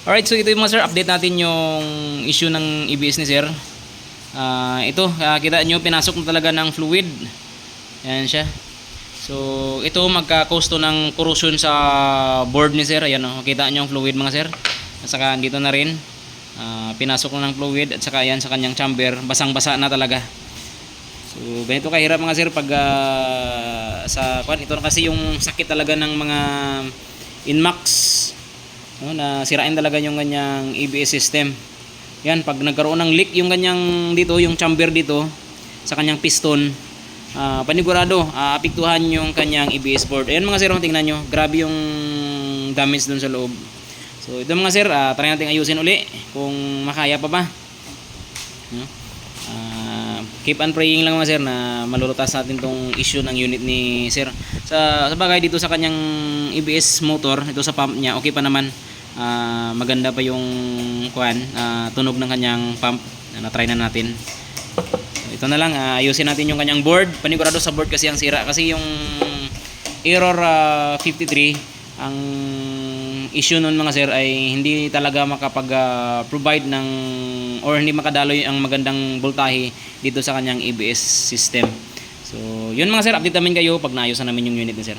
Alright, so ito yung mga sir, update natin yung issue ng EBS ni sir. Ah, ito, ah, kita nyo, pinasok na talaga ng fluid. Yan siya. So, ito magka-cause to ng corrosion sa board ni sir. Ayan, oh, kita nyo yung fluid mga sir. At saka dito na rin, ah, pinasok na ng fluid at saka yan sa kanyang chamber, basang-basa na talaga. So, ganito kahirap mga sir pag ah, sa kwan, ito na kasi yung sakit talaga ng mga Inmax no, na sirain talaga yung kanyang ABS system. Yan, pag nagkaroon ng leak yung kanyang dito, yung chamber dito sa kanyang piston, ah, panigurado, ah, apektuhan yung kanyang ABS board. Ayan mga sir, oh, tingnan nyo, grabe yung damage dun sa loob. So ito mga sir, ah, try natin ayusin uli kung makaya pa ba. No? Ah, keep on praying lang mga sir na malulutas natin tong issue ng unit ni sir. Sa, sa bagay dito sa kanyang ABS motor, ito sa pump niya, okay pa naman. Ah, maganda pa yung kuan, ah, tunog ng kanyang pump na na-try na natin. Ito na lang, ah, ayusin natin yung kanyang board. Panigurado sa board kasi ang sira. Kasi yung error ah, 53, ang issue nun mga sir ay hindi talaga makapag-provide ng or hindi makadaloy ang magandang voltahe dito sa kanyang ABS system. So, yun mga sir, update namin kayo pag naayos na namin yung unit ni sir.